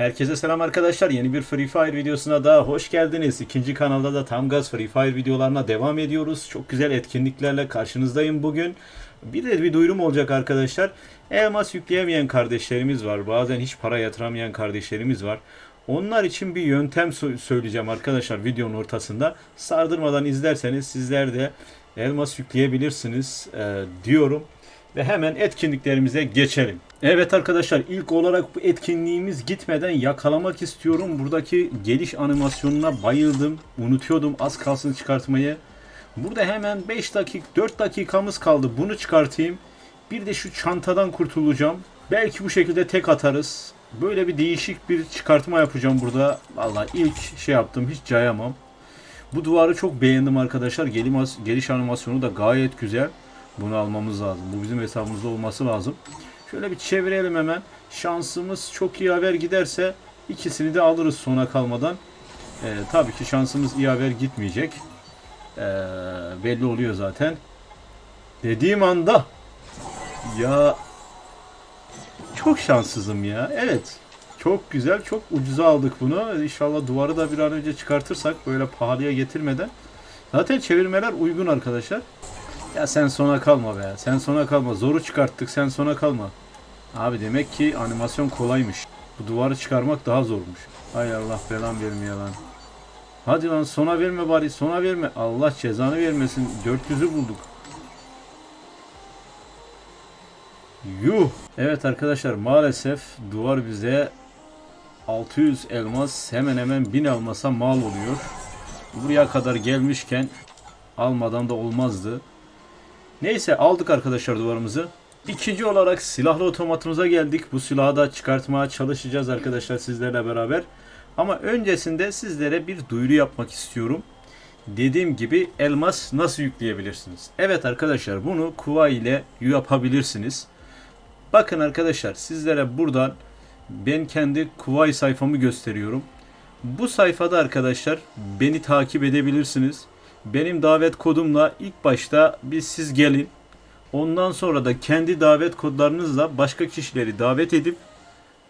Herkese selam arkadaşlar. Yeni bir Free Fire videosuna da hoş geldiniz. İkinci kanalda da tam gaz Free Fire videolarına devam ediyoruz. Çok güzel etkinliklerle karşınızdayım bugün. Bir de bir duyurum olacak arkadaşlar. Elmas yükleyemeyen kardeşlerimiz var. Bazen hiç para yatıramayan kardeşlerimiz var. Onlar için bir yöntem sö- söyleyeceğim arkadaşlar videonun ortasında. Sardırmadan izlerseniz sizler de elmas yükleyebilirsiniz e, diyorum. Ve hemen etkinliklerimize geçelim. Evet arkadaşlar ilk olarak bu etkinliğimiz gitmeden yakalamak istiyorum. Buradaki geliş animasyonuna bayıldım. Unutuyordum az kalsın çıkartmayı. Burada hemen 5 dakika 4 dakikamız kaldı. Bunu çıkartayım. Bir de şu çantadan kurtulacağım. Belki bu şekilde tek atarız. Böyle bir değişik bir çıkartma yapacağım burada. Vallahi ilk şey yaptım hiç cayamam. Bu duvarı çok beğendim arkadaşlar. Geliş animasyonu da gayet güzel. Bunu almamız lazım. Bu bizim hesabımızda olması lazım. Şöyle bir çevirelim hemen. Şansımız çok iyi haber giderse ikisini de alırız sona kalmadan. Ee, tabii ki şansımız iyi haber gitmeyecek. Ee, belli oluyor zaten. Dediğim anda ya çok şanssızım ya. Evet. Çok güzel, çok ucuza aldık bunu. İnşallah duvarı da bir an önce çıkartırsak böyle pahalıya getirmeden. Zaten çevirmeler uygun arkadaşlar. Ya sen sona kalma be. Sen sona kalma. Zoru çıkarttık. Sen sona kalma. Abi demek ki animasyon kolaymış. Bu duvarı çıkarmak daha zormuş. Hay Allah belan vermiyor lan. Hadi lan sona verme bari. Sona verme. Allah cezanı vermesin. 400'ü bulduk. Yuh. Evet arkadaşlar maalesef duvar bize 600 elmas hemen hemen 1000 elmasa mal oluyor. Buraya kadar gelmişken almadan da olmazdı. Neyse aldık arkadaşlar duvarımızı. İkinci olarak silahlı otomatımıza geldik. Bu silahı da çıkartmaya çalışacağız arkadaşlar sizlerle beraber. Ama öncesinde sizlere bir duyuru yapmak istiyorum. Dediğim gibi elmas nasıl yükleyebilirsiniz? Evet arkadaşlar bunu kuva ile yapabilirsiniz. Bakın arkadaşlar sizlere buradan ben kendi Kuvay sayfamı gösteriyorum. Bu sayfada arkadaşlar beni takip edebilirsiniz. Benim davet kodumla ilk başta bir siz gelin. Ondan sonra da kendi davet kodlarınızla başka kişileri davet edip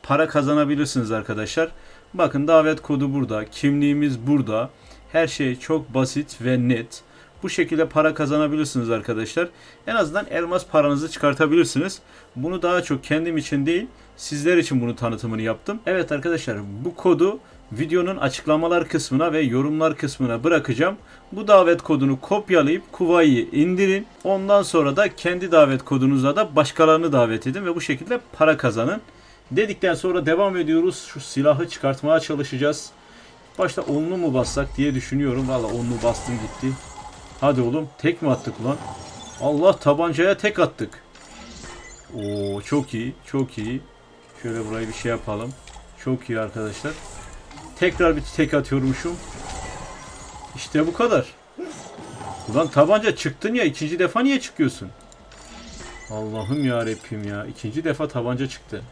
para kazanabilirsiniz arkadaşlar. Bakın davet kodu burada, kimliğimiz burada. Her şey çok basit ve net. Bu şekilde para kazanabilirsiniz arkadaşlar. En azından elmas paranızı çıkartabilirsiniz. Bunu daha çok kendim için değil, sizler için bunu tanıtımını yaptım. Evet arkadaşlar bu kodu videonun açıklamalar kısmına ve yorumlar kısmına bırakacağım. Bu davet kodunu kopyalayıp Kuvay'ı indirin. Ondan sonra da kendi davet kodunuzla da başkalarını davet edin ve bu şekilde para kazanın. Dedikten sonra devam ediyoruz. Şu silahı çıkartmaya çalışacağız. Başta onlu mu bassak diye düşünüyorum. Valla onlu bastım gitti. Hadi oğlum tek mi attık lan? Allah tabancaya tek attık. Oo çok iyi çok iyi. Şöyle burayı bir şey yapalım. Çok iyi arkadaşlar. Tekrar bir tek atıyormuşum. İşte bu kadar. Ulan tabanca çıktın ya ikinci defa niye çıkıyorsun? Allah'ım ya Rabbim ya. ikinci defa tabanca çıktı.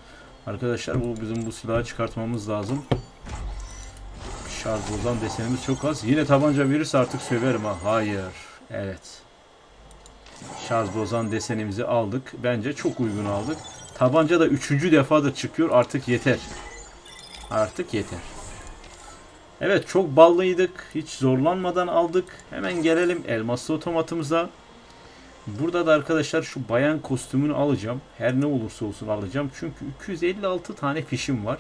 Arkadaşlar bu bizim bu silahı çıkartmamız lazım. Şarj bozan desenimiz çok az. Yine tabanca verirse artık söverim ha. Hayır. Evet. Şarj bozan desenimizi aldık. Bence çok uygun aldık. Tabanca da üçüncü defadır çıkıyor. Artık yeter. Artık yeter. Evet çok ballıydık. Hiç zorlanmadan aldık. Hemen gelelim elmaslı otomatımıza. Burada da arkadaşlar şu bayan kostümünü alacağım. Her ne olursa olsun alacağım. Çünkü 256 tane fişim var.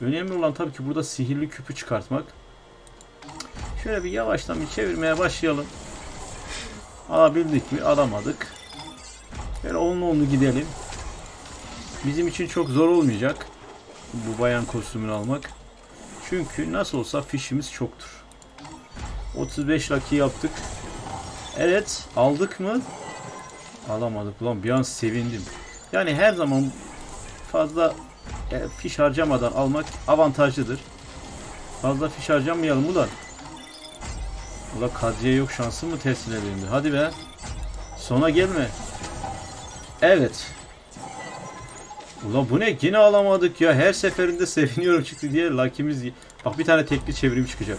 Önemli olan tabii ki burada sihirli küpü çıkartmak. Şöyle bir yavaştan bir çevirmeye başlayalım. Alabildik mi? Alamadık. Böyle onlu onlu gidelim. Bizim için çok zor olmayacak. Bu bayan kostümünü almak. Çünkü nasıl olsa fişimiz çoktur. 35 lucky yaptık. Evet aldık mı? Alamadık. Ulan bir an sevindim. Yani her zaman fazla e, fiş harcamadan almak avantajlıdır. Fazla fiş harcamayalım ulan. Ula Kadriye yok şansı mı teslim edildi? Hadi be. Sona gelme. Evet. Ula bu ne? Yine alamadık ya. Her seferinde seviniyorum çıktı diye lakimiz... Bak bir tane tekli çevrim çıkacak.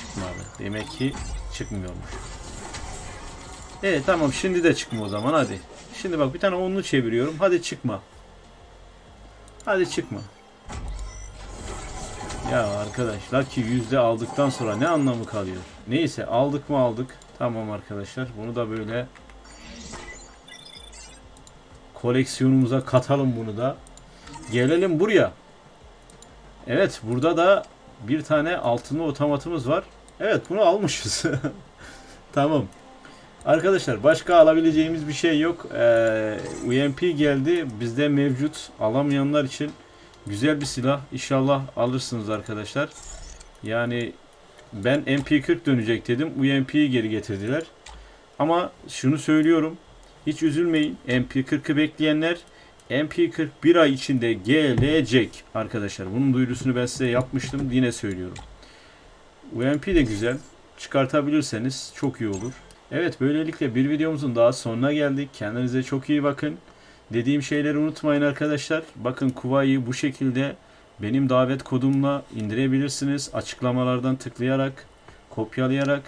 Çıkmadı. Demek ki çıkmıyormuş. Evet tamam şimdi de çıkma o zaman hadi. Şimdi bak bir tane onlu çeviriyorum. Hadi çıkma. Hadi çıkma. Ya arkadaş Lucky yüzde aldıktan sonra ne anlamı kalıyor? Neyse aldık mı aldık. Tamam arkadaşlar bunu da böyle koleksiyonumuza katalım bunu da. Gelelim buraya. Evet burada da bir tane altınlı otomatımız var. Evet bunu almışız. tamam. Arkadaşlar başka alabileceğimiz bir şey yok. Ee, UMP geldi. Bizde mevcut. Alamayanlar için güzel bir silah. İnşallah alırsınız arkadaşlar. Yani ben MP40 dönecek dedim. UMP'yi geri getirdiler. Ama şunu söylüyorum. Hiç üzülmeyin. MP40'ı bekleyenler MP40 bir ay içinde gelecek arkadaşlar. Bunun duyurusunu ben size yapmıştım. Yine söylüyorum. UMP de güzel. Çıkartabilirseniz çok iyi olur. Evet böylelikle bir videomuzun daha sonuna geldik. Kendinize çok iyi bakın. Dediğim şeyleri unutmayın arkadaşlar. Bakın Kuvayi'yi bu şekilde benim davet kodumla indirebilirsiniz. Açıklamalardan tıklayarak, kopyalayarak.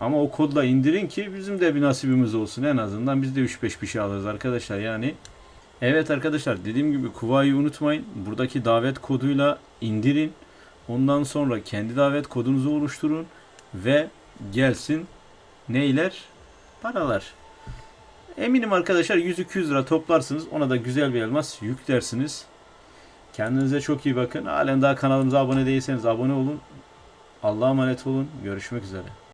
Ama o kodla indirin ki bizim de bir nasibimiz olsun. En azından biz de 3-5 bir şey alırız arkadaşlar yani. Evet arkadaşlar dediğim gibi Kuvayi'yi unutmayın. Buradaki davet koduyla indirin. Ondan sonra kendi davet kodunuzu oluşturun ve gelsin neyler? Paralar. Eminim arkadaşlar 100-200 lira toplarsınız. Ona da güzel bir elmas yüklersiniz. Kendinize çok iyi bakın. Halen daha kanalımıza abone değilseniz abone olun. Allah'a emanet olun. Görüşmek üzere.